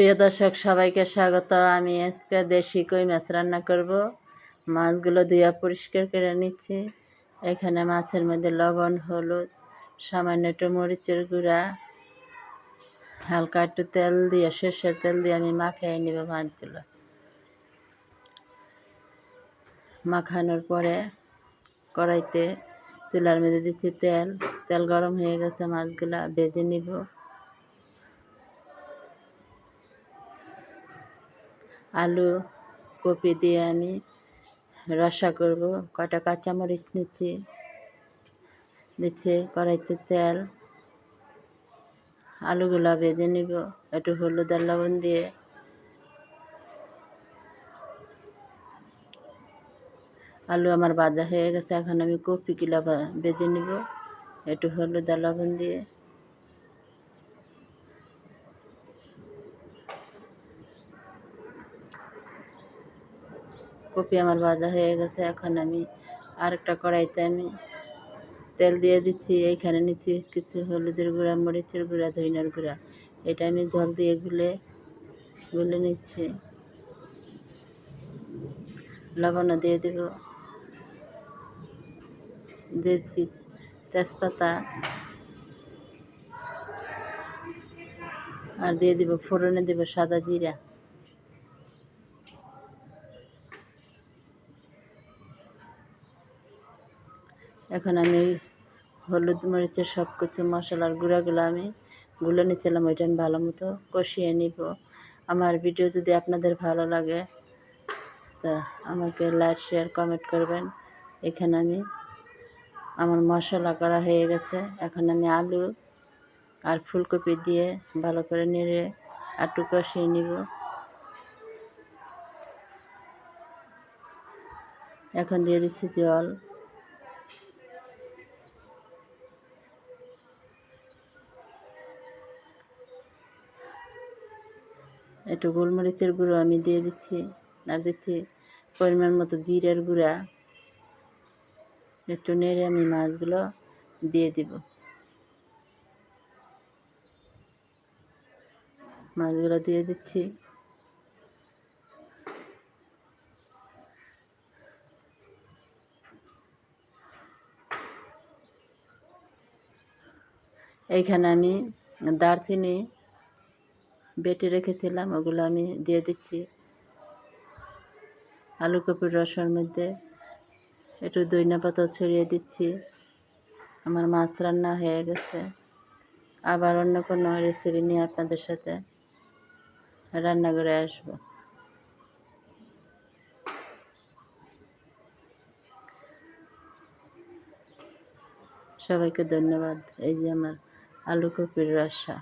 প্রিয় দর্শক, সবাইকে স্বাগত। আমি আজকে দেশি কই মাছ রান্না করব। মাছগুলো ধুয়া পরিষ্কার করে নিচ্ছি। এখানে মাছের মধ্যে লবণ, হলুদ, সামান্য একটু মরিচের গুঁড়া, হালকা একটু তেল দিয়ে, সর্ষের তেল দিয়ে আমি মাখিয়ে নিব মাছগুলো। মাখানোর পরে কড়াইতে চুলার মধ্যে দিচ্ছি তেল। তেল গরম হয়ে গেছে, মাছগুলো ভেজে নিব। আলু কপি দিয়ে আমি রসা করব, কটা কাঁচামরিচ নিচ্ছি, দিচ্ছি কড়াইতে তেল, আলুগুলো ভেজে নিব, একটু হলুদ আর লবণ দিয়ে। আলু আমার ভাজা হয়ে গেছে, এখন আমি কপি কিলো ভেজে নিব, একটু হলুদ আর লবণ দিয়ে। কপি আমার ভাজা হয়ে গেছে, এখন আমি আরেকটা কড়াইতে আমি তেল দিয়ে দিচ্ছি, এইখানে নিচ্ছি কিছু হলুদের গুঁড়া, মরিচের গুঁড়া, ধইনার গুঁড়া। এটা আমি জল দিয়ে গুলে গুলে নিচ্ছি। লবণও দিয়ে দেব। দিচ্ছি তেজপাতা। আর দিয়ে দিব ফোড়নে দেব সাদা জিরা। এখন আমি হলুদ মরিচের সব কিছু মশলার গুঁড়াগুলো আমি গুলে নিয়েছিলাম, ওইটা আমি ভালো মতো কষিয়ে নিব। আমার ভিডিও যদি আপনাদের ভালো লাগে, তা আমাকে লাইক শেয়ার কমেন্ট করবেন। এখানে আমি, আমার মশলা করা হয়ে গেছে। এখন আমি আলু আর ফুলকপি দিয়ে ভালো করে নেড়ে আটু কষিয়ে নিব। এখন দিয়ে দিচ্ছি জল। একটু গোলমরিচের গুঁড়ো আমি দিয়ে দিচ্ছি, আর দিচ্ছি পরিমাণ মতো জিরের গুঁড়া। একটু নেড়ে আমি মাছগুলো দিয়ে দিব। মাছগুলো দিয়ে দিচ্ছি। এইখানে আমি দারচিনি বেটে রেখেছিলাম, ওগুলো আমি দিয়ে দিচ্ছি। আলু কপির রসের মধ্যে একটু দইনা পাতা ছড়িয়ে দিচ্ছি। আমার মাছ রান্না হয়ে গেছে। আবার অন্য কোনো রেসিপি নিয়ে আপনাদের সাথে রান্না করে আসব। সবাইকে ধন্যবাদ। এই যে আমার আলু কপির রসা।